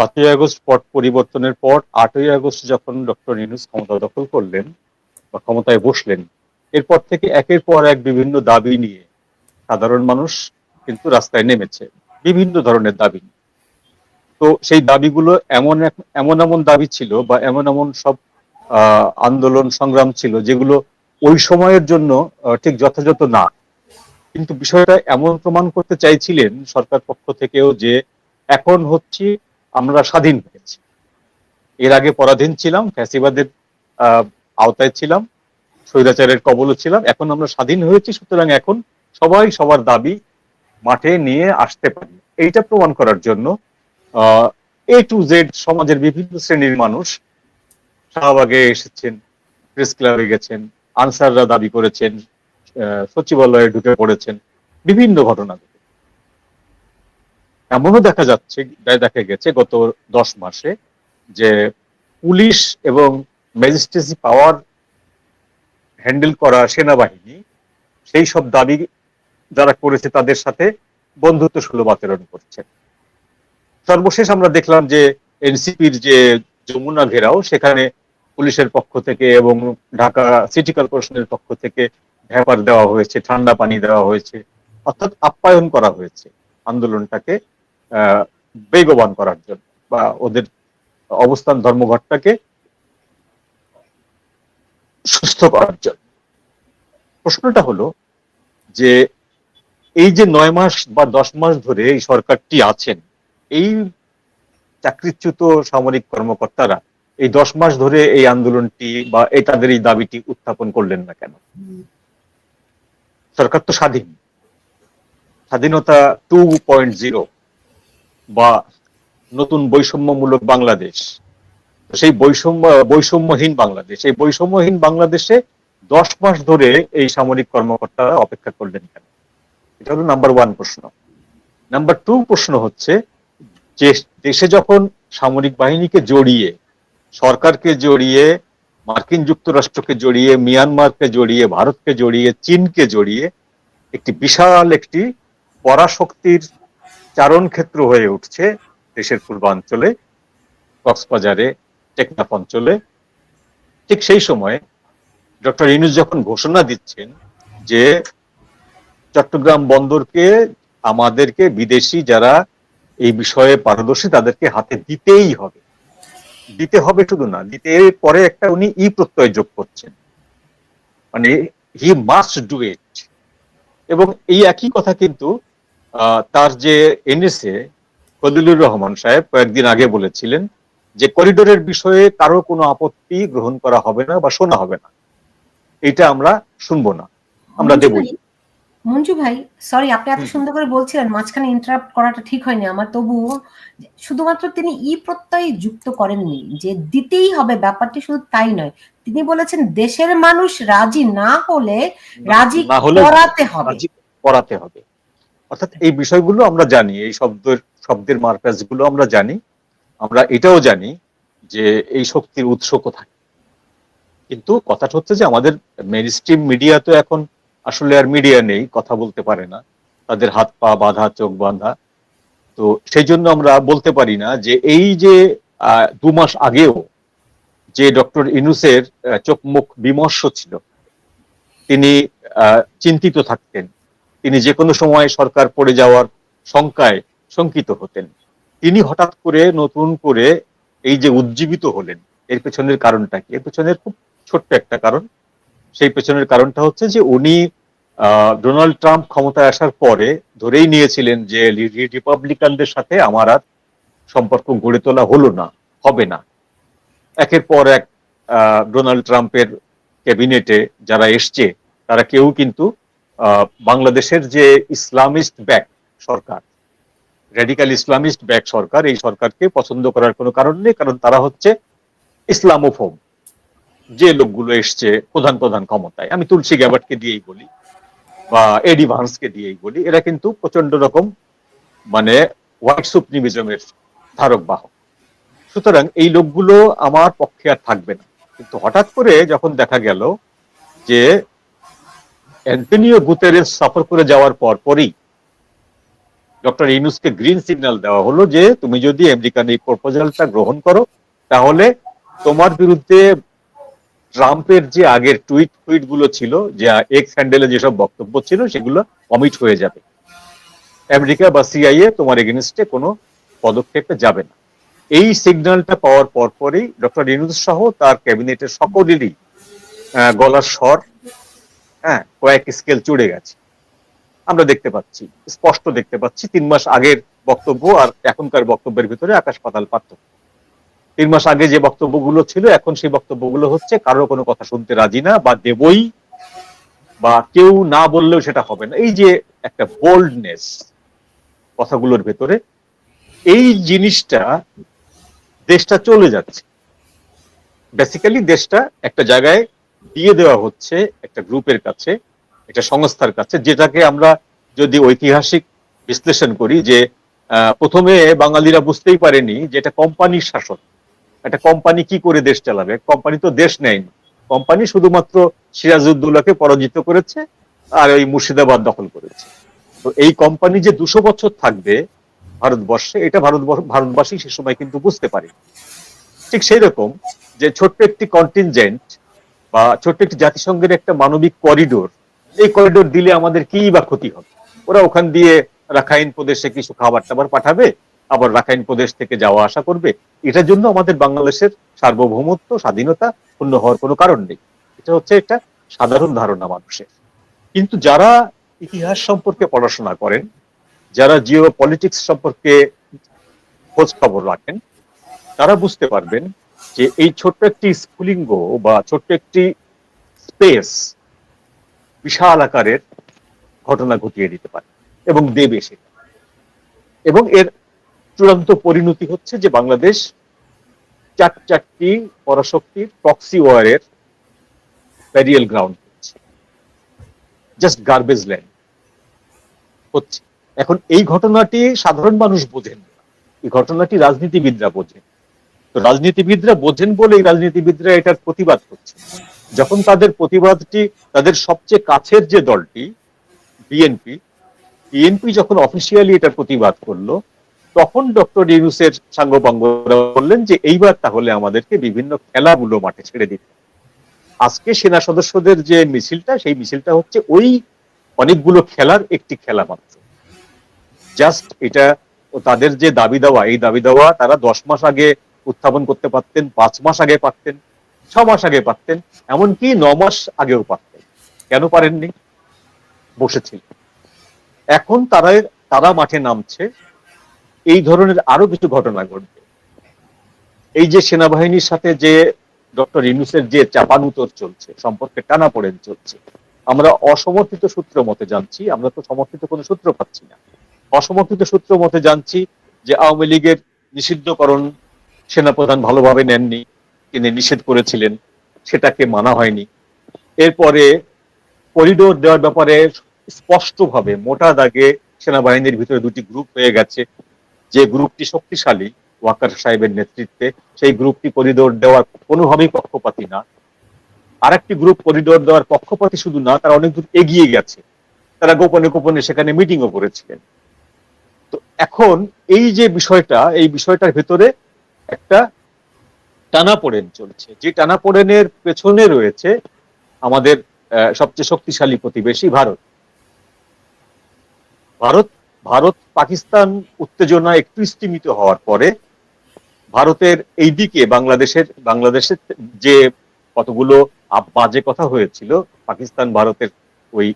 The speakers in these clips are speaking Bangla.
পাঁচই আগস্ট পট পরিবর্তনের পর আটই আগস্ট যখন ডক্টর ইউনুস ক্ষমতা দখল করলেন বা ক্ষমতায় বসলেন, এরপর থেকে একের পর এক বিভিন্ন দাবি নিয়ে সাধারণ মানুষ কিন্তু রাস্তায় নেমেছে, বিভিন্ন ধরনের দাবি তো সেই দাবিগুলো এমন এমন এমন দাবি ছিল বা এমন এমন সব আন্দোলন সংগ্রাম ছিল যেগুলো ওই সময়ের জন্য ঠিক যথাযথ না। কিন্তু বিষয়টা এমন প্রমাণ করতে চাইছিলেন সরকার পক্ষ থেকেও যে এখন হচ্ছে আমরা স্বাধীন হয়েছি এর আগে পরাধীন ছিলাম, ফ্যাসিবাদের আওতায় ছিলাম, স্বৈরাচারের কবলও ছিলাম, এখন আমরা স্বাধীন হয়েছি, সুতরাং এখন সবাই সবার দাবি মাঠে নিয়ে আসতে পারি এইটা প্রমাণ করার জন্য এ টু জেড সমাজের বিভিন্ন শ্রেণির মানুষ শাহবাগে এসেছেন, প্রেস ক্লাবে গেছেন, আনসাররা দাবি করেছেন সচিবালয়ে ঢুকে পড়েছেন, বিভিন্ন ঘটনা ঘটে। এমনও দেখা যাচ্ছে দেখা গেছে গত দশ মাসে যে পুলিশ এবং ম্যাজিস্ট্রেসি পাওয়ার হ্যান্ডেল করা সেনাবাহিনী সেই সব দাবি যারা করেছে তাদের সাথে বন্ধুত্ব সুলভ আচরণ করছে। সর্বশেষ আমরা দেখলাম যে এনসিপির যে যমুনা ঘেরাও, সেখানে পুলিশের পক্ষ থেকে এবং ঢাকা সিটি কর্পোরেশনের পক্ষ থেকে ভ্যাপার দেওয়া হয়েছে, ঠান্ডা পানি দেওয়া হয়েছে, অর্থাৎ আপ্যায়ন করা হয়েছে আন্দোলনটাকে। বেগবান করার জন্য বা ওদের অবস্থান, ধর্মঘটটাকে সুস্থ করার জন্য। প্রশ্নটা হলো যে এই যে নয় মাস বা দশ মাস ধরে এই সরকারটি আছেন, এই চাকরিচ্যুত সামরিক কর্মকর্তারা এই দশ মাস ধরে এই আন্দোলনটি বা এই তাদের এই দাবিটি উত্থাপন করলেন না কেন? সরকার তো স্বাধীন। স্বাধীনতা টু পয়েন্ট জিরো বা নতুন বৈষম্যমূলক বাংলাদেশ। সেই বৈষম্য, বৈষম্যহীন বাংলাদেশ। এই বৈষম্যহীন বাংলাদেশে দশ মাস ধরে এই সামরিক কর্মকর্তারা অপেক্ষা করলেন কেন? এটা হলো নাম্বার ওয়ান প্রশ্ন। নাম্বার টু প্রশ্ন হচ্ছে যে দেশে যখন সামরিক বাহিনীকে জড়িয়ে, সরকারকে জড়িয়ে, মার্কিন যুক্তরাষ্ট্রকে জড়িয়ে, মিয়ানমারকে জড়িয়ে, ভারতকে জড়িয়ে, চীনকে জড়িয়ে একটি বিশাল একটি পরাশক্তির চারণ ক্ষেত্র হয়ে উঠছে দেশের পূর্বাঞ্চলে, কক্সবাজারে, টেকনাফ অঞ্চলে। ঠিক সেই সময় ডক্টর ইনুস যখন ঘোষণা দিচ্ছেন যে চট্টগ্রাম বন্দরকে আমাদেরকে বিদেশি যারা এই বিষয়ে পারদর্শী তাদেরকে হাতে দিতেই হবে। দিতে হবে শুধু না, দিতে পরে একটা উনি ই প্রত্যয় যোগ করছেন। মানে হি মাস্ট ডু ইট। এবং এই একই কথা কিন্তু তার যে এনএসএ ফজলুর রহমান সাহেব কয়েকদিন আগে বলেছিলেন যে করিডোরের বিষয়ে কারও কোনো আপত্তি গ্রহণ করা হবে না বা শোনা হবে না। এটা আমরা শুনব না। আমরা দেবই। মঞ্জু ভাই সরি আপনি এত সুন্দর করে বলছিলেন মাঝখানে ইন্টারাপ্ট করাটা ঠিক হয়নি। আমার তবুও শুধুমাত্র তিনি ই প্রত্যয় যুক্ত করেননি যে দিতেই হবে ব্যাপারটি শুধু তাই নয়। তিনি বলেছেন দেশের মানুষ রাজি না হলে রাজি করাতে হবে। রাজি করাতে হবে। অর্থাৎ এই বিষয়গুলো আমরা জানি, এই শব্দের শব্দের মারপ্যাচগুলো আমরা জানি, আমরা এটাও জানি যে এই শক্তির উৎস কোথায়। কিন্তু কথাটা হচ্ছে যে আমাদের মেন স্ট্রিম মিডিয়া তো এখন আসলে আর মিডিয়া নেই, কথা বলতে পারে না। তাদের হাত পা বাঁধা, চোখ বাঁধা। তো সেই জন্য আমরা বলতে পারি না যে এই যে দু মাস আগেও যে ডক্টর ইনুসের চোখ মুখ বিমর্ষ ছিল, তিনি চিন্তিত থাকতেন। তিনি যে কোনো সময় সরকার পড়ে যাওয়ার শঙ্কায় শঙ্কিত হতেন। তিনি হঠাৎ করে নতুন করে এই যে উজ্জীবিত হলেন, এর পেছনের কারণটা কি? এর পেছনের খুব ছোট্ট একটা কারণ। সেই পেছনের কারণটা হচ্ছে যে উনি ডোনাল্ড ট্রাম্প ক্ষমতায় আসার পরে ধরেই নিয়েছিলেন যে রিপাবলিকানদের সাথে আমার আর সম্পর্ক গড়ে তোলা হলো না, হবে না। একের পর এক ডোনাল্ড ট্রাম্পের ক্যাবিনেটে যারা এসছে, তারা কেউ কিন্তু বাংলাদেশের যে ইসলামিস্ট ব্যাক সরকার, রেডিক্যাল ইসলামিস্ট ব্যাক সরকার, এই সরকারকে পছন্দ করার কোনো কারণ নেই, কারণ তারা হচ্ছে ইসলামোফোম যে লোকগুলো এসছে প্রধান প্রধান ক্ষমতায়, আমি তুলসী গ্যাবার্টকে দিয়েই বলি বা এডি ভান্সকে দিয়েই বলি, এরা কিন্তু প্রচণ্ড রকম মানে হোয়াইট সুপ্রিমিজমের ধারক বাহক। সুতরাং এই লোকগুলো আমার পক্ষে আর থাকবে না। কিন্তু হঠাৎ করে যখন দেখা গেল যে অ্যান্টনিও গুতেরেস সফর করে যাওয়ার পর পরই ডক্টর ইউনুসকে গ্রিন সিগন্যাল দেওয়া হলো যে, তুমি যদি আমেরিকান এই প্রপোজালটা গ্রহণ করো, তাহলে তোমার বিরুদ্ধে ট্রাম্পের যে আগের টুইট টুইটগুলো ছিল, যে এক্স হ্যান্ডেলে যেসব বক্তব্য ছিল, সেগুলো অমিট হয়ে যাবে। আমেরিকা বা সিআইএ তোমার এগেনস্টে কোনো পদক্ষেপে যাবে না। এই সিগন্যালটা পাওয়ার পর পরপরই ডক্টর ইউনুস সহ তার ক্যাবিনেটের সকলেরই গলার স্বর হ্যাঁ কয়েক স্কেল চড়ে গেছে। আমরা দেখতে পাচ্ছি, স্পষ্ট দেখতে পাচ্ছি, তিন মাস আগের বক্তব্য আর এখনকার বক্তব্যের ভিতরে আকাশ পাতাল পার্থক্য। তিন মাস আগে যে বক্তব্যগুলো ছিল, এখন সেই বক্তব্যগুলো হচ্ছে কারও কোনো কথা শুনতে রাজি না বা দেবই বা কেউ না বললেও সেটা হবে না। এই যে একটা বোল্ডনেস কথাগুলোর ভেতরে, এই জিনিসটা দেশটা চলে যাচ্ছে। বেসিক্যালি দেশটা একটা জায়গায় দিয়ে দেওয়া হচ্ছে, একটা গ্রুপের কাছে একটা সংস্থার কাছে, যেটাকে আমরা যদি ঐতিহাসিক বিশ্লেষণ করি যে প্রথমে বাঙালিরা বুঝতেই পারেনি যে এটা কোম্পানির শাসন। একটা কোম্পানি কি করে দেশ চালাবে? কোম্পানি তো দেশ নেয়নি। কোম্পানি শুধুমাত্র সিরাজউদ্দৌলাকে পরাজিত করেছে আর ওই মুর্শিদাবাদ দখল করেছে। তো এই কোম্পানি যে দুশো বছর থাকবে ভারতবর্ষে, এটা ভারতবর্ষ, ভারতবাসী সে সময় কিন্তু বুঝতে পারে ঠিক সেই রকম যে ছোট্ট একটি কন্টিনজেন্ট বা ছোট্ট একটি জাতিসংঘের একটা মানবিক করিডোর এই করিডোর দিলে আমাদের কি বা ক্ষতি হবে? ওরা ওখান দিয়ে রাখাইন প্রদেশে কিছু খাবার টাবার পাঠাবে, আবার রাখাইন প্রদেশ থেকে যাওয়া আসা করবে। এটার জন্য আমাদের বাংলাদেশের সার্বভৌমত্ব, স্বাধীনতা পূর্ণ হওয়ার কোনো কারণ নেই। এটা হচ্ছে একটা সাধারণ ধারণা মানুষের। কিন্তু যারা ইতিহাস সম্পর্কে পড়াশোনা করেন, যারা জিও পলিটিক্স সম্পর্কে খোঁজ খবর রাখেন, তারা বুঝতে পারবেন যে এই ছোট্ট একটি স্ফুলিঙ্গ বা ছোট্ট একটি স্পেস বিশাল আকারের ঘটনা ঘটিয়ে দিতে পারে এবং দেবে সেটা এবং এর চূড়ান্ত পরিণতি হচ্ছে যে বাংলাদেশ চার চারটি পরাশক্তির প্রক্সি ওয়ারের প্যারিয়াল গ্রাউন্ড হচ্ছে। জাস্ট গার্বেজ ল্যান্ড হচ্ছে। এখন এই ঘটনাটি সাধারণ মানুষ বোঝেন এই ঘটনাটি রাজনীতিবিদরা বোঝেন। তো রাজনীতিবিদরা বোঝেন বলে এই রাজনীতিবিদরা এটার প্রতিবাদ করছে যখন তাদের প্রতিবাদটি তাদের সবচেয়ে কাছের যে দলটি বিএনপি বিএনপি যখন অফিসিয়ালি এটা প্রতিবাদ করল, তখন ডক্টর ইউনুসের সাঙ্গপাঙ্গরা বললেন যে এইবার তাহলে আমাদেরকে বিভিন্ন খেলাগুলো মাঠে ছেড়ে দিতে আজকে সেনা সদস্যদের যে মিছিলটা, সেই মিছিলটা হচ্ছে ওই অনেকগুলো খেলার একটি খেলা মাত্র। জাস্ট এটা তাদের যে দাবি দেওয়া, এই দাবি দেওয়া তারা দশ মাস আগে উত্থাপন করতে পারতেন, পাঁচ মাস আগে পারতেন। ছ মাস আগে পারতেন, এমনকি ন মাস আগেও পারতেন। কেন পারেননি? বসেছিল। এখন তারা তারা মাঠে নামছে। এই ধরনের আরও কিছু ঘটনা ঘটবে। এই যে সেনাবাহিনীর সাথে যে ডক্টর ইউনুসের যে চাপানুতর চলছে, সম্পর্কে টানা পড়েন চলছে, আমরা অসমর্থিত সূত্র মতে জানছি, আমরা তো সমর্থিত কোনো সূত্র পাচ্ছি না। অসমর্থিত সূত্র মতে জানছি যে আওয়ামী লীগের নিষিদ্ধকরণ সেনাপ্রধান ভালোভাবে নেননি। তিনি নিষেধ করেছিলেন, সেটাকে মানা হয়নি। এরপরে করিডোর দেওয়ার ব্যাপারে স্পষ্টভাবে মোটা দাগে সেনাবাহিনীর ভিতরে দুটি গ্রুপ হয়ে গেছে। যে গ্রুপটি শক্তিশালী, ওয়াকার সাহেবের নেতৃত্বে, সেই গ্রুপটি করিডোর দেওয়ার কোনোভাবেই পক্ষপাতী না। আরেকটি গ্রুপ করিডোর দেওয়ার পক্ষপাতি শুধু না, তারা অনেক দূর এগিয়ে গেছে। তারা গোপনে গোপনে সেখানে মিটিংও করেছিলেন। তো এখন এই যে বিষয়টা, এই বিষয়টার ভেতরে একটা টানাপোড়েন চলছে। যে টানাপোড়েনের পেছনে রয়েছে আমাদের সবচেয়ে শক্তিশালী প্রতিবেশী ভারত। ভারত ভারত, পাকিস্তান উত্তেজনা একটু স্তীমিত হওয়ার পরে ভারতের এই দিকে বাংলাদেশের বাংলাদেশের যে কতগুলো বাজে কথা হয়েছিল, পাকিস্তান ভারতের ওই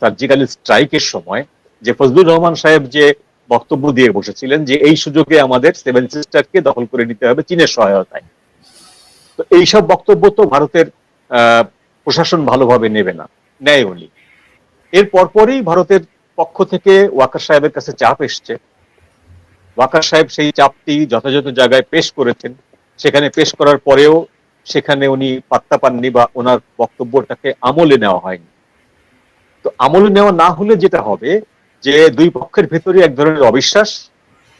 সার্জিক্যাল স্ট্রাইকের সময়, যে ফজলুর রহমান সাহেব যে বক্তব্য দিয়ে বসেছিলেন যে এই সুযোগে আমাদের সেভেন সিস্টারকে দখল করে নিতে হবে চীনের সহায়তায়। তো এইসব বক্তব্য তো ভারতের প্রশাসন ভালোভাবে নেবে না, নেয় উনি। এর পরপরই ভারতের পক্ষ থেকে ওয়াকার সাহেবের কাছে চাপ এসছে। ওয়াকার সাহেব সেই চাপটি যথাযথ জায়গায় পেশ করেছেন। সেখানে পেশ করার পরেও সেখানে উনি পাত্তা পাননি বা ওনার বক্তব্যটাকে আমলে নেওয়া হয়নি। তো আমলে নেওয়া না হলে যেটা হবে যে দুই পক্ষের ভেতরে এক ধরনের অবিশ্বাস,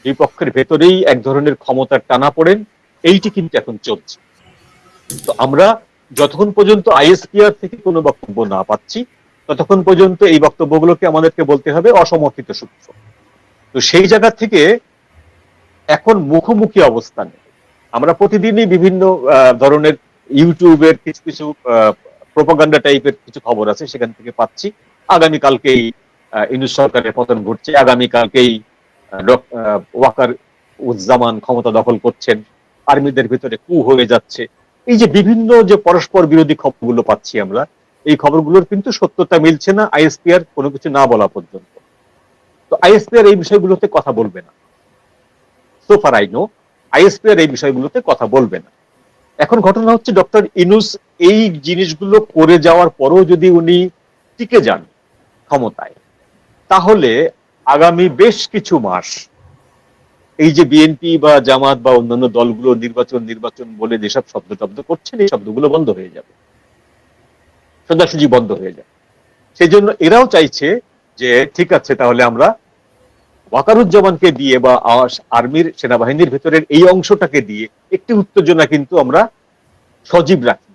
দুই পক্ষের ভেতরেই এক ধরনের ক্ষমতার টানা পড়েন, এইটি কিন্তু এখন চলছে। তো আমরা যতক্ষণ পর্যন্ত আইএসপিআর থেকে কোনো বক্তব্য না পাচ্ছি, ততক্ষণ পর্যন্ত এই বক্তব্যগুলোকে আমাদেরকে বলতে হবে অসমর্থিত সূত্র। তো সেই জায়গা থেকে এখন মুখোমুখি অবস্থানে। আমরা প্রতিদিনই বিভিন্ন ধরনের ইউটিউবের কিছু কিছু প্রোপাগান্ডা টাইপের কিছু খবর আছে, সেখান থেকে পাচ্ছি। আগামীকালকেই ইউনুস সরকারের পতন ঘটছে। আগামীকালকেই ওয়াকার উজ্জামান ক্ষমতা দখল করছেন। আর্মিদের ভিতরে কু হয়ে যাচ্ছে। এই যে বিভিন্ন যে পরস্পর বিরোধী খবরগুলো পাচ্ছি আমরা, এই খবরগুলোর কিন্তু সত্যতা মিলছে না আইএসপিআর কোনো কিছু না বলা পর্যন্ত। তো আইএসপিআর এই বিষয়গুলোতে কথা বলবে না। সোফার আই নো আইএসপিআর এই বিষয়গুলোতে কথা বলবে না। এখন ঘটনা হচ্ছে ডক্টর ইনুস এই জিনিসগুলো করে যাওয়ার পরও যদি উনি টিকে যান ক্ষমতায়, তাহলে আগামী বেশ কিছু মাস এই যে বিএনপি বা জামাত বা অন্যান্য দলগুলো নির্বাচন নির্বাচন বলে যেসব শব্দ টব্দ করছেন, এই শব্দগুলো বন্ধ হয়ে যাবে। সোজাসুজি বন্ধ হয়ে যাবে। সেই জন্য এরাও চাইছে যে, ঠিক আছে, তাহলে আমরা ওয়াকারুজ্জামানকে দিয়ে বা আর্মির সেনাবাহিনীর ভেতরের এই অংশটাকে দিয়ে একটি উত্তেজনা কিন্তু আমরা সজীব রাখি।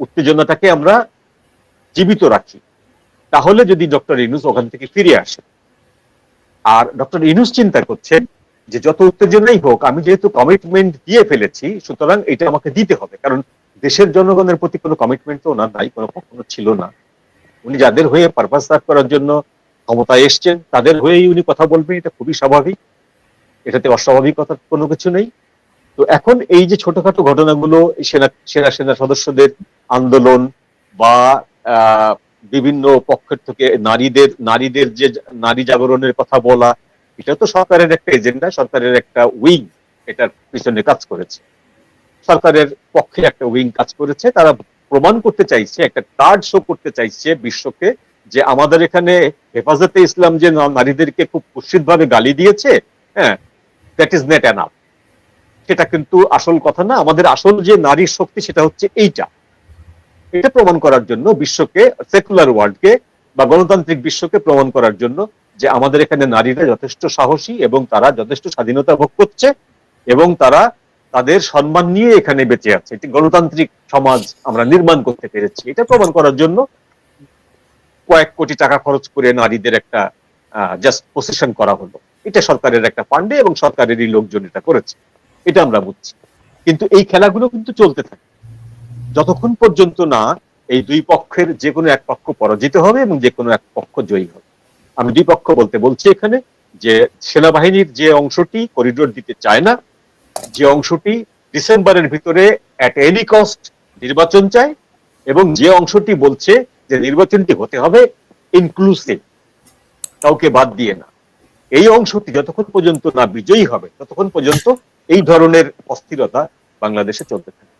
উত্তেজনাটাকে আমরা জীবিত রাখি। তাহলে যদি ডক্টর ইনুস ওখান থেকে ফিরে আসে আর ডক্টর ইনুস চিন্তা করছেন যে যত উত্তেজনাই হোক, আমি যেহেতু কমিটমেন্ট দিয়ে ফেলেছি, সুতরাং এটা আমাকে দিতে হবে। কারণ দেশের জনগণের প্রতি কোনো কমিটমেন্ট তো ওনার নাই, কোনো কখনো ছিল না। উনি যাদের হয়ে পারপাস সার্ভ করার জন্য ক্ষমতায় এসছেন, তাদের হয়েই উনি কথা বলবেন, এটা খুবই স্বাভাবিক। এটাতে অস্বাভাবিকতার কোনো কিছু নেই। তো এখন এই যে ছোটখাটো ঘটনাগুলো, সেনা সেনা সেনা সদস্যদের আন্দোলন বা বিভিন্ন পক্ষের থেকে নারীদের নারীদের যে নারী জাগরণের কথা বলা, এটা তো সরকারের একটা এজেন্ডা সরকারের একটা উইং এটার পিছনে কাজ করেছে। সরকারের পক্ষে একটা উইং কাজ করেছে, তারা প্রমাণ করতে চাইছে, একটা কার্ড শো করতে চাইছে বিশ্বকে যে আমাদের এখানে হেফাজতে ইসলাম যে নারীদেরকে খুব কুৎসিত ভাবে গালি দিয়েছে হ্যাঁ দ্যাট ইজ নেট অ্যানাফ সেটা কিন্তু আসল কথা না, আমাদের আসল যে নারীর শক্তি সেটা হচ্ছে এইটা। এটা প্রমাণ করার জন্য বিশ্বকে সেকুলার ওয়ার্ল্ডকে বা গণতান্ত্রিক বিশ্বকে প্রমাণ করার জন্য যে আমাদের এখানে নারীরা যথেষ্ট সাহসী এবং তারা যথেষ্ট স্বাধীনতা ভোগ করছে এবং তারা তাদের সম্মান নিয়ে এখানে বেঁচে আছে। একটি গণতান্ত্রিক সমাজ আমরা নির্মাণ করতে পেরেছি। এটা প্রমাণ করার জন্য কয়েক কোটি টাকা খরচ করে নারীদের একটা জাস্ট পজিশন করা হলো। এটা সরকারের একটা ফান্ডে এবং সরকারেরই লোকজন এটা করেছে। এটা আমরা বুঝছি। কিন্তু এই খেলাগুলো কিন্তু চলতে থাকে। যতক্ষণ পর্যন্ত না এই দুই পক্ষের যে কোনো এক পক্ষ পরাজিত হবে এবং যে কোনো এক পক্ষ জয়ী হবে। আমি দুই পক্ষ বলতে বলছি এখানে যে সেনাবাহিনীর যে অংশটি করিডোর দিতে চায় না, যে অংশটি ডিসেম্বরের ভিতরে অ্যাট এনি কস্ট নির্বাচন চায় এবং যে অংশটি বলছে যে নির্বাচনটি হতে হবে ইনক্লুসিভ কাউকে বাদ দিয়ে না। এই অংশটি যতক্ষণ পর্যন্ত না বিজয়ী হবে, ততক্ষণ পর্যন্ত এই ধরনের অস্থিরতা বাংলাদেশে চলতে থাকে